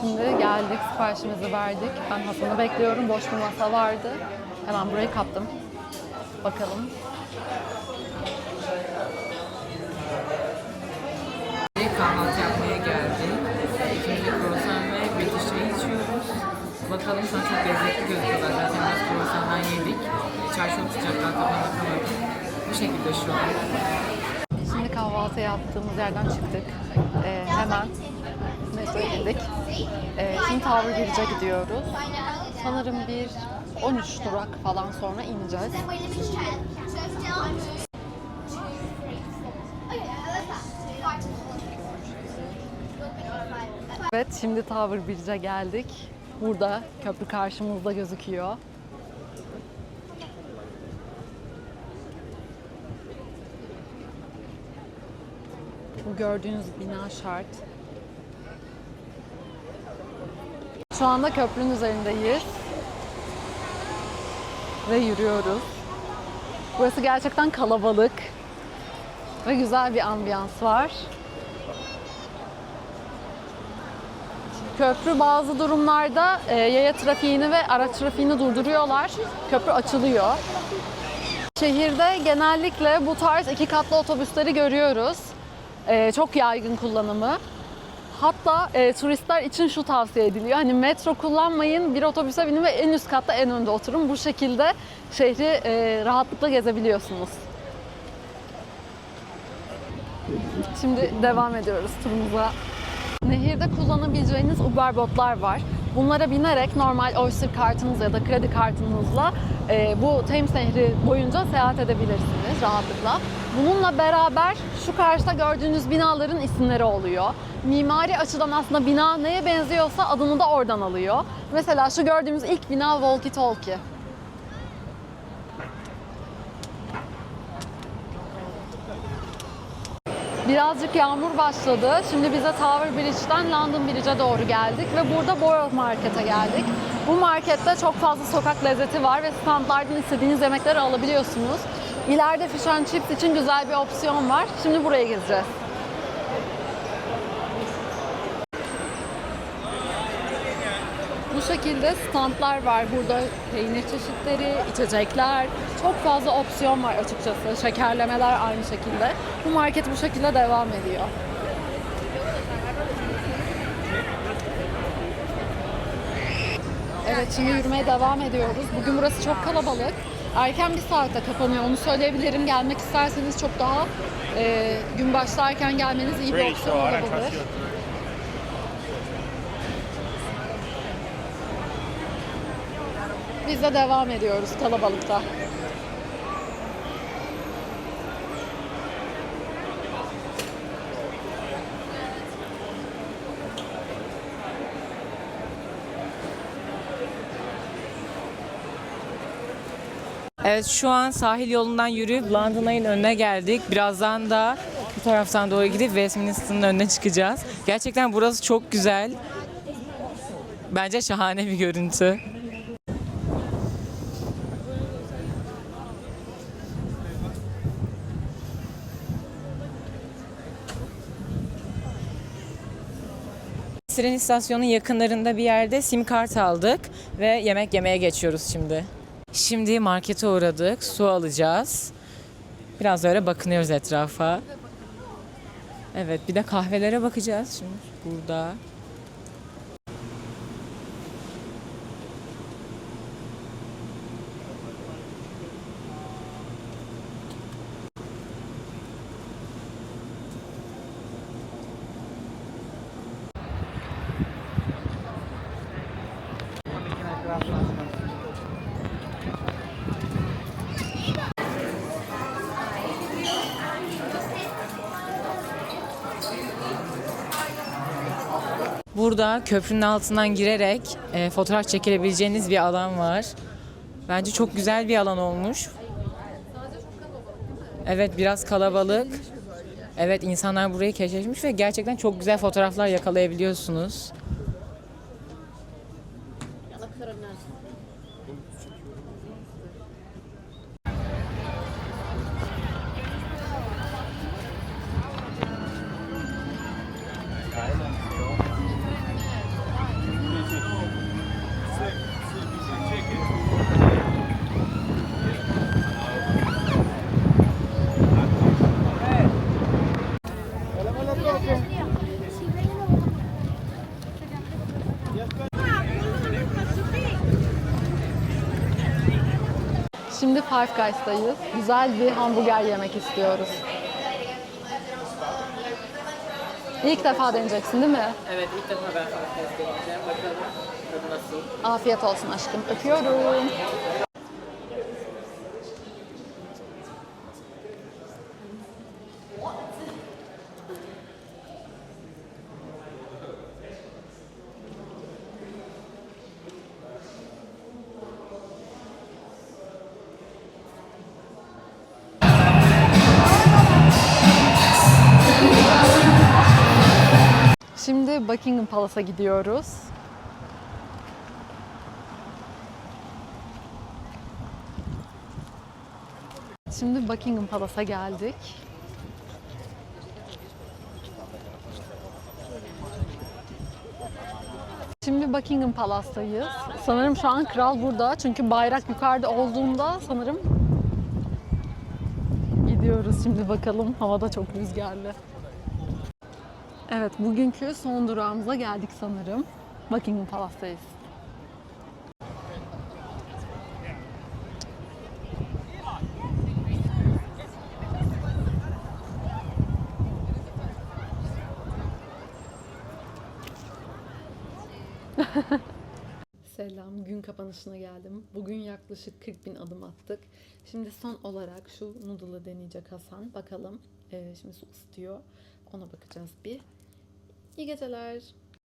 Şimdi geldik, siparişimizi verdik. Ben Hasan'ı bekliyorum. Boş bir masa vardı. Hemen burayı kaptım. Bakalım. Kahvaltı yapmaya geldik. İkinci kruvasan ve British çayı içiyoruz. Bakalım an çok lezzetli gözüküyorlar. Zaten biraz kruvasandan yedik. Çay çok sıcaktan tadına bakamadım. Bu şekilde şu an. Kahvaltı yaptığımız yerden çıktık. Ee, hemen metroya indik. Ee, şimdi Tower Bridge'e gidiyoruz. Sanırım bir 13 durak falan sonra ineceğiz. Evet, şimdi Tower Bridge'e geldik. Burada köprü karşımızda gözüküyor. Gördüğünüz bina şart. Şu anda köprünün üzerindeyiz. Ve yürüyoruz. Burası gerçekten kalabalık. Ve güzel bir ambiyans var. Köprü bazı durumlarda e, yaya trafiğini ve araç trafiğini durduruyorlar. Köprü açılıyor. Şehirde genellikle bu tarz iki katlı otobüsleri görüyoruz. E, çok yaygın kullanımı. Hatta e, turistler için şu tavsiye ediliyor. Hani metro kullanmayın, bir otobüse binin ve en üst katta en önde oturun. Bu şekilde şehri e, rahatlıkla gezebiliyorsunuz. Şimdi devam ediyoruz turumuza. Nehirde kullanabileceğiniz Uber botlar var. Bunlara binerek normal Oyster kartınız ya da kredi kartınızla e, bu Thames Nehri boyunca seyahat edebilirsiniz rahatlıkla. Bununla beraber şu karşıda gördüğünüz binaların isimleri oluyor. Mimari açıdan aslında bina neye benziyorsa adını da oradan alıyor. Mesela şu gördüğümüz ilk bina Walkie Talkie. Birazcık yağmur başladı. Şimdi bize Tower Bridge'den London Bridge'e doğru geldik ve burada Borough Market'e geldik. Bu markette çok fazla sokak lezzeti var ve standlardan istediğiniz yemekleri alabiliyorsunuz. İleride fish and chips için güzel bir opsiyon var. Şimdi buraya gezeceğiz. Bu şekilde standlar var. Burada peynir çeşitleri, içecekler, çok fazla opsiyon var açıkçası. Şekerlemeler aynı şekilde. Bu market bu şekilde devam ediyor. Evet şimdi yürümeye devam ediyoruz. Bugün burası çok kalabalık. Erken bir saatte kapanıyor onu söyleyebilirim. Gelmek isterseniz çok daha e, gün başlarken gelmeniz iyi bir opsiyon olabilir. Biz de devam ediyoruz kalabalıkta. Evet şu an sahil yolundan yürüyüp London Eye'nin önüne geldik. Birazdan da bu taraftan doğru gidip Westminster'ın önüne çıkacağız. Gerçekten burası çok güzel. Bence şahane bir görüntü. Tren istasyonu yakınlarında bir yerde sim kart aldık ve yemek yemeye geçiyoruz şimdi. Şimdi markete uğradık, su alacağız. Biraz öyle bakınıyoruz etrafa. Evet, bir de kahvelere bakacağız şimdi burada. Burada köprünün altından girerek e, fotoğraf çekilebileceğiniz bir alan var. Bence çok güzel bir alan olmuş. Evet biraz kalabalık. Evet insanlar burayı keşfetmiş ve gerçekten çok güzel fotoğraflar yakalayabiliyorsunuz. Şimdi Five Guys'tayız. Güzel bir hamburger yemek istiyoruz. İlk defa deneyeceksin değil mi? Evet ilk defa ben patates deneyeceğim. Bakalım tadı nasıl. Afiyet olsun aşkım. Öpüyorum. Şimdi Buckingham Palace'a gidiyoruz. Şimdi Buckingham Palace'a geldik. Şimdi Buckingham Palace'tayız. Sanırım şu an kral burada. Çünkü bayrak yukarıda olduğunda sanırım gidiyoruz şimdi bakalım. Havada çok rüzgarlı. Evet, bugünkü son durağımıza geldik sanırım. Buckingham Palace'tayız. Selam, gün kapanışına geldim. Bugün yaklaşık 40 bin adım attık. Şimdi son olarak şu noodle'ı deneyecek Hasan. Bakalım. Ee, şimdi su ısıtıyor. Ona bakacağız bir. İyi geceler.